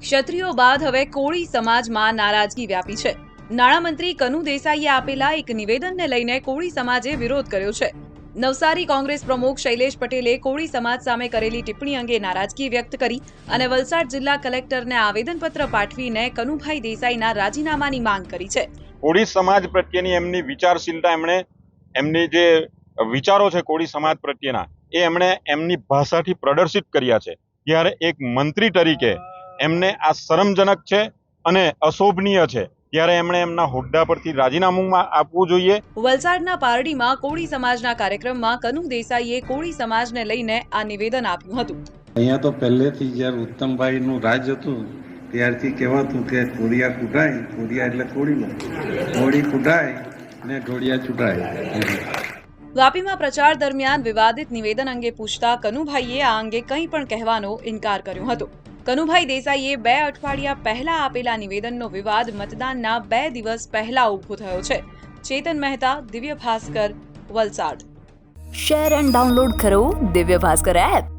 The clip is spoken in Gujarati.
ક્ષત્રિયો બાદ હવે કોળી સમાજમાં નારાજગી વ્યાપી છે. નાણામંત્રી કનુ દેસાઈએ આપેલા એક નિવેદનને લઈને કોળી સમાજે વિરોધ કર્યો છે. નવસારી કોંગ્રેસ પ્રમુખ શૈલેષ પટેલે કોળી સમાજ સામે કરેલી ટિપ્પણી અંગે નારાજગી વ્યક્ત કરી અને વલસાડ જિલ્લા કલેક્ટરને આવેદનપત્ર પાઠવીને કનુભાઈ દેસાઈના રાજીનામાની માંગ કરી છે. કોળી સમાજ પ્રત્યેની એમની વિચારશીલતા એમણે એમની જે વિચારો છે કોળી સમાજ પ્રત્યેના એ એમણે એમની ભાષાથી પ્રદર્શિત કર્યા છે. ત્યારે એક મંત્રી તરીકે એમને આ શરમજનક છે અને અશોભનીય છે. ત્યારે એમણે એમના હોદ્દા પરથી રાજીનામું આપવું જોઈએ. વલસાડના પારડીમાં કોળી સમાજના કાર્યક્રમમાં કનુ દેસાઈએ કોળી સમાજને લઈને આ નિવેદન આપ્યું હતું. અહીંયા તો પહેલેથી જ્યારે ઉત્તમભાઈનું રાજ હતું ત્યારથી કહેવાતું કે કોડિયા કૂટાય કોડિયા એટલે કોળીમાં કોળી કૂટાય ને ઢોળિયા ચૂંટાય વાપીમાં પ્રચાર દરમિયાન વિવાદિત નિવેદન અંગે પૂછતા કનુભાઈએ આ અંગે કંઈ પણ કહેવાનો ઇનકાર કર્યો હતો. કનુભાઈ દેસાઈએ બે અઠવાડિયા પહેલા આપેલા નિવેદનનો વિવાદ મતદાનના બે દિવસ પહેલા ઊભો થયો છે. Chetan Mehta, Divya Bhaskar, Valsad. Share and download કરો દિવ્ય ભાસ્કર એપ.